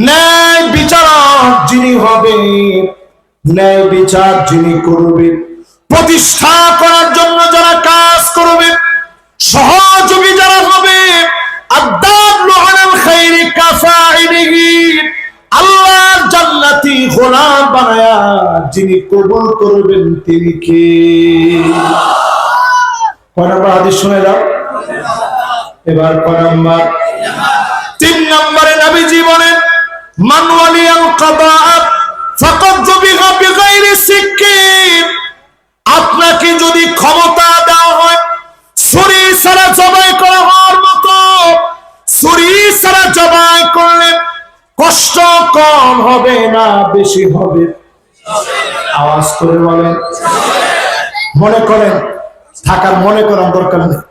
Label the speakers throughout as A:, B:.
A: ন্যায় বিচারক যিনি হবে ন্যায় বিচার যিনি করবেন, প্রতিষ্ঠা করার জন্য যারা কাজ করবে সহযোগী যারা হবে যিনি কবুল করবেন তিনি শুনে এবার নম্বর? তিন নম্বরে নবীজি বলেন আপনাকে যদি ক্ষমতা দেওয়া হয়, ছুরি সারা জবাই করা হওয়ার মতো, ছুরি সারা জবাই করলে কষ্ট কম হবে না, বেশি হবে। আওয়াজ করে বলেন। মনে করেন থাকার মনে করার দরকার নেই।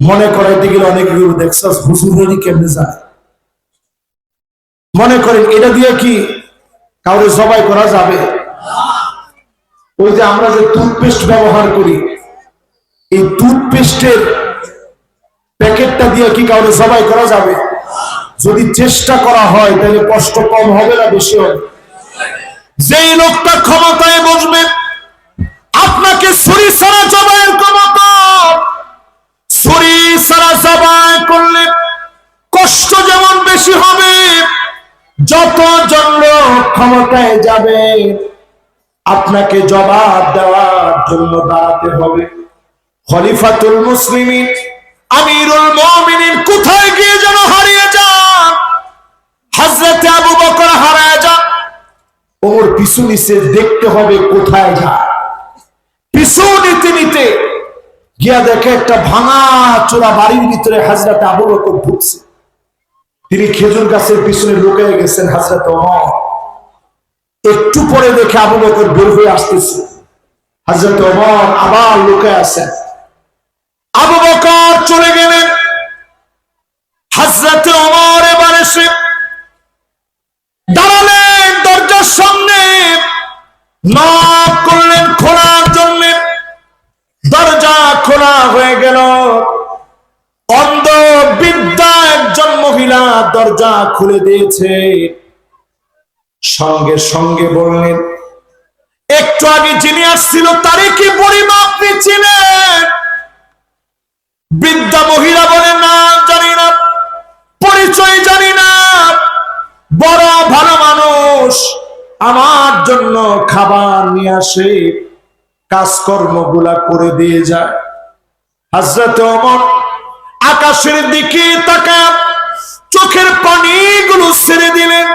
A: মনে করাইতে গেলে অনেকে দেখছাস হুজুরেরই কেমনে যায়? মনে করেন, এটা দিয়ে কি কাউরে জবাই করা যাবে? ওই যে আমরা যে টুথপেস্ট ব্যবহার করি, এই টুথপেস্টের প্যাকেটটা দিয়ে কি কাউরে জবাই করা যাবে? যদি চেষ্টা করা হয়, তাহলে কষ্ট কম হবে না বেশি হবে? যেই লোকটা ক্ষমতায় বসবে, আপনাকে ছুরি সারা জবাইয়ের ক্ষমতা। ছুরি সারা জবাই করলে কষ্ট যেমন বেশি হবে যত জন লোক ক্ষমতায় যাবে, আপনাকে জবাব দেওয়ার জন্য দাঁড়াতে হবে। খলিফাতুল মুসলিমিন, আমিরুল মুমিনিন কোথায় গিয়ে যেন হারিয়ে যান? হযরতে আবু বকর হারায় যান। ওর পিছু নিচে দেখতে হবে কোথায় যায়। পিছু নিতে নিতে গিয়া দেখে একটা ভাঙা চোরা বাড়ির ভিতরে হাজরাতে আবু বকর ঢুকছে। তিনি খেজুর গাছের পিছনে লুকিয়ে গেছেন, হাজরত ওমর। একটু পরে দেখে আবু বকর বের হয়ে আসতেছে। হাজরত ওমর আবার লুকিয়ে আছেন। আবু বকর চলে গেলেন। হাজরত ওমর এবার এসে দাঁড়ালেন দরজার সামনে। নক মহিলা দরজা খুলে দিয়েছে। সঙ্গে সঙ্গে বললেন, একটু আগে যিনি আসছিল তারে কি পরিমা আপনি চিনেন? বৃদ্ধা মহিলা বলে, না, জানি না, পরিচয় জানি না। বড় ভালো মানুষ, আমার জন্য খাবার নিয়ে আসে কাজকর্মগুলা করে দিয়ে যায়। হাজরত অমর আকাশের দিকে তাকা চোখের পানিগুলো ছেড়ে দিলেন।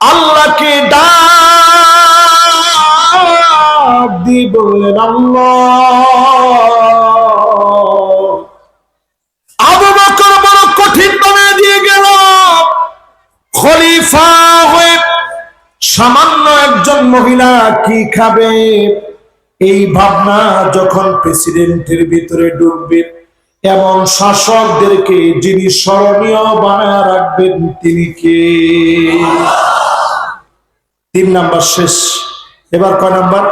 A: আল্লাহকে ডাক দিয়ে বললেন, আল্লাহ। আবু বকর বড় কঠিন বানিয়ে দিয়ে গেল। খলিফা হয়ে সামান্য একজন মহিলা কি খাবে? এই ভাবনা যখন প্রেসিডেন্টের ভিতরে ঢুকবে এমন শাসকদেরকে যিনি স্মরণীয় বানায় রাখবেন, তিনি কে? তিন নাম্বার শেষ। এবার কয় নাম্বার?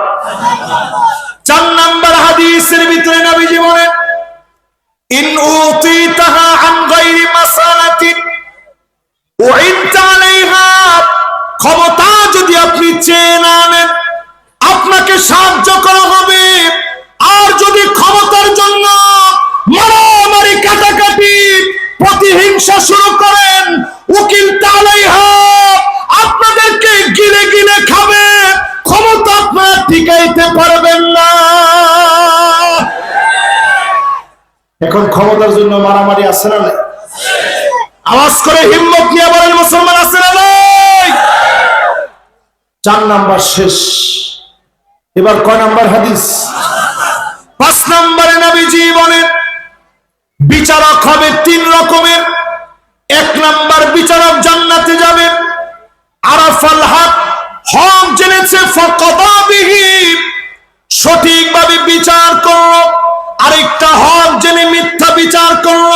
A: চার নাম্বার হাদিসের ভিতরে নবীজি বলেন, ইন উতিতাহা আন গায়রি মাসালাতিন, উইনত আলাইহা। ক্ষমতা যদি আপনি চেয়ে প্রতিহিংসা শুরু করেন। উকিল তালাইহা আপনাদেরকে গিলে গিলে খাবে। ক্ষমতা আপনারা টিকাইতে পারবেন না। এখন ক্ষমতার জন্য মারামারি আছে না? আওয়াজ করে হিম্মত নিয়ে বলেন, মুসলমান আছে না চার নাম্বার শেষ। এবার কয় নাম্বার হাদিস? পাঁচ নাম্বারে নবীজি বলেন, বিচারক হবে তিন রকমের। এক নাম্বার বিচারক জান্নাতে যাবে। আরাফাল হক হক জেনেছে সঠিকভাবে বিচার করল, আরেকটা হক জেনে মিথ্যা বিচার করল,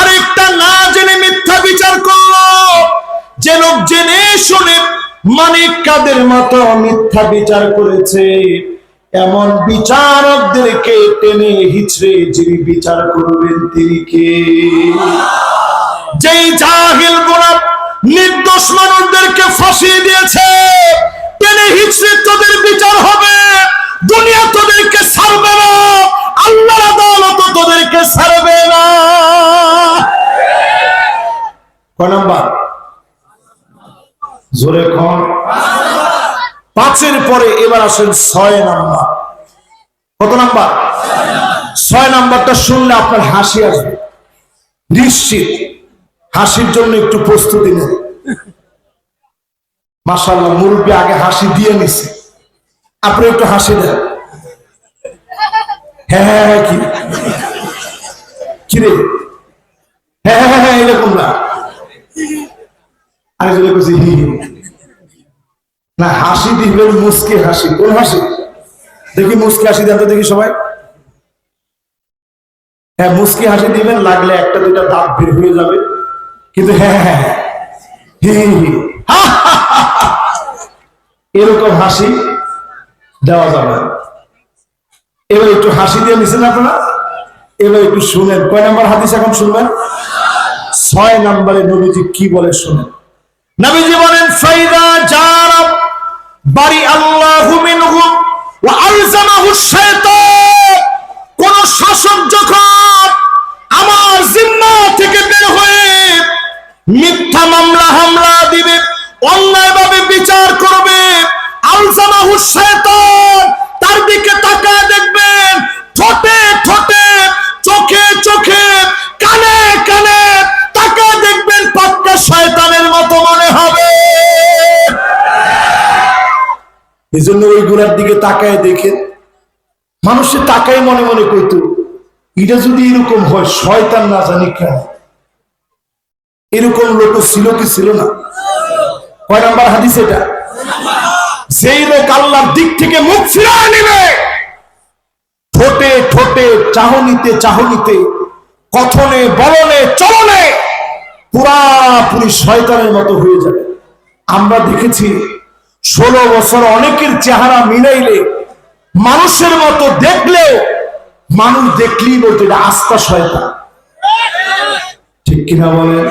A: আরেকটা না জেনে মিথ্যা বিচার করল। যে লোক জেনে শুনে মানিক কাদের মতো মিথ্যা বিচার করেছে, এমন বিচারকদেরকে টেনে হিচড়ে যিনি বিচার করবেন তিনি কে? যেই জাহিল গোলাপ নির্দোষ মানুষদের ফাঁসিয়ে দিয়েছে, টেনে হিচড়ে তোদের বিচার হবে, দুনিয়া তোদেরকে ছাড়বে না আল্লাহ আদালত তোদেরকে ছাড়বে না। কয় নাম্বার? জোরে খন পাঁচের পরে এবার আসেন ছয় নাম্বার। কত নাম্বার? ছয় নাম্বারটা শুনলে আপনার হাসি আসবে। নিশ্চিত। হাসির জন্য একটু প্রস্তুতি নেন। মাসাল্লাহ মুরব্বী আগে হাসি দিয়ে নিছে। আপনি একটু হাসি দেন। হ্যাঁ হ্যাঁ হ্যাঁ কি? কিরে? হ্যাঁ হ্যাঁ হ্যাঁ হ্যাঁ এরকম না। আরে যদি বলছি হি। না, হাসি দিবেন, মুসকে হাসি। কোন হাসি? দেখি মুসকে হাসি দেন তো দেখি সবাই। হ্যাঁ মুসকি হাসি দিবেন, লাগলে একটা দুটা দাঁত বের হয়ে যাবে। কিন্তু হ্যাঁ। এরকম হাসি দেওয়া যাবে এবার একটু হাসি দিয়ে নিছেন আপনারা? এবার একটু শুনেন। কয় নাম্বার হাদিস এখন শুনবেন? ছয় নম্বরে নবীজি কি বলে শুনেন? নবীজি বলেন, ফাইদা জারাব বাড়ি আল্লাহু কোন শাসক যখন মিথ্যা মামলা, হামলা দিবে, অন্যায়ভাবে বিচার করবে। আলজামাহু শাইতান তার দিকে তাকায় দেখবেন, ঠোঁটে ঠোঁটে, চোখে চোখে, কানে কানে তাকায় দেখবেন পাক্কা শয়তানের মতো মনে হবে। এই জন্য ওই গুড়ার দিকে তাকায় দেখেন। মানুষের তাকায় মনে মনে কইতো এটা যদি এরকম হয়, শয়তান না জানি কেন। এরকম লোক ছিল কি ছিল না? কয় নাম্বার হাদিস এটা? যেই লোক আল্লাহর দিক থেকে মুখ ফিরায় নেবে, ঠোঁটে ঠোঁটে, চাহনিতে চাহনিতে, কথনে বলনে চলনে, পুরাপুরি শয়তানের মতো হয়ে যাবে। আমরা দেখেছি ষোলো বছর অনেকের চেহারা মিলাইলে, মানুষের মতো দেখলেও, মানুষ দেখলেই বলতো এটা আস্থা শয়তান। ঠিক কিনা বলেন?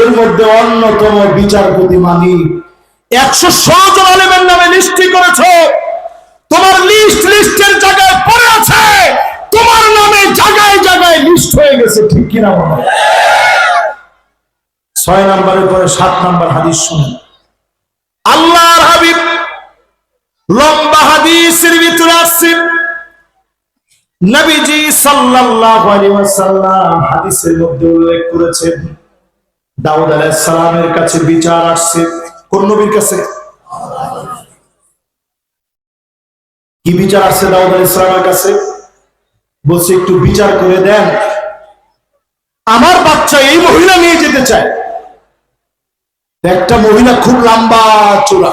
A: এর মধ্যে অন্যতম বিচারপতি মানি। একশো ষোলো জন আলেমের নামে লিস্টি করেছ। তোমার লিস্ট লিস্টের জায়গায় পড়ে আছে। তোমার নামে জায়গায় জায়গায় লিস্ট হয়ে গেছে, ঠিক কিনা বলো? ছয় নম্বরের পরে সাত নম্বর হাদিস শুনুন। আল্লাহর হাবিব লম্বা হাদিসের ভিতরে আসছে নবীজি সাল্লাল্লাহু আলাইহি ওয়াসাল্লাম হাদিসের মধ্যে উল্লেখ করেছেন দাউদ আলাইহিস সালামের কাছে বিচার আসছে। কোন নবীর কাছে? কি বিচার আসছে দাউদ আলাইহিস সালামের কাছে? বলছে, একটু বিচার করে দেন। আমার বাচ্চা এই মহিলা নিয়ে যেতে চায়। একটা মহিলা খুব লম্বা চূড়া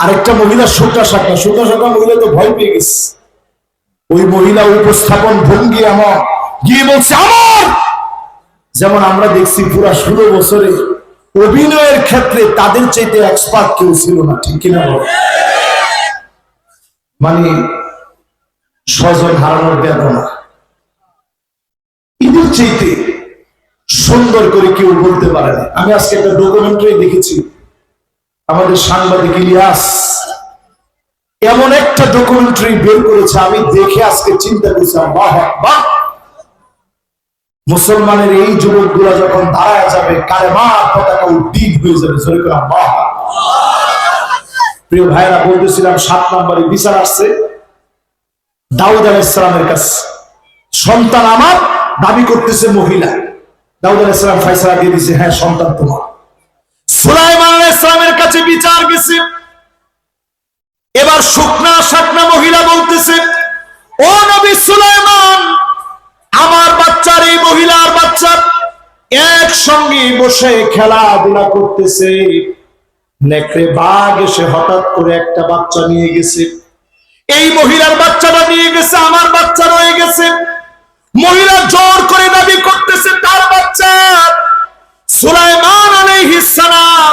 A: আরেকটা মহিলা সোটা শাখা। সোটা শাখা মহিলা তো ভয় পেয়ে গেছে। ওই মহিলা উপস্থাপন ভঙ্গি আমার গিয়ে বলছে, আমার যেমন আমরা দেখছি পুরা ষোলো বছরে অভিনয়ের ক্ষেত্রে তাদের চাইতে এক্সপার্ট কেউ ছিল না, ঠিক কিনা? মানে স্বজন হারানোর বেদনা। ঈদের চাইতে সুন্দর করে কেউ বলতে পারে না। আমি আজকে একটা ডকুমেন্টারি দেখেছি। আমাদের সাংবাদিক ইলিয়াস এমন একটা ডকুমেন্টারি বের করেছে, আমি দেখে আজকে চিন্তা করছিলাম বাহ বাহ মুসলমানের এই যুবকগুলা যখন দাঁড়ায় যাবে, কালেমার পতাকা উদ্দিন হয়ে যাবে। জোরে প্রিয় ভাইরা, বলতেছিলাম, সাত নম্বরে বিচার আসছে। দাউদ আলাইসালামের কাছে। সন্তান আমার, দাবি করতেছে মহিলা। দাউদ আলাইসালাম ফাইসলা দিয়ে দিছে হ্যাঁ সন্তান তোমার। সুলাইমান আলাইসালামের কাছে বিচার গেছে। এবার শুকনা শাকনা মহিলা বলতেছে, ও নবী সুলাইমান আমার বাচ্চার, এই মহিলার বাচ্চা একসঙ্গে বসে খেলাধুলা করতেছে। নেকড়ে বাঘ এসে হঠাৎ করে একটা বাচ্চা নিয়ে গেছে। এই মহিলার বাচ্চাটা নিয়ে গেছে, আমার বাচ্চা রয়ে গেছে। মহিলা জোর করে দাবি করতেছে, তার বাচ্চা সুলাইমান আলাইহিস সালাম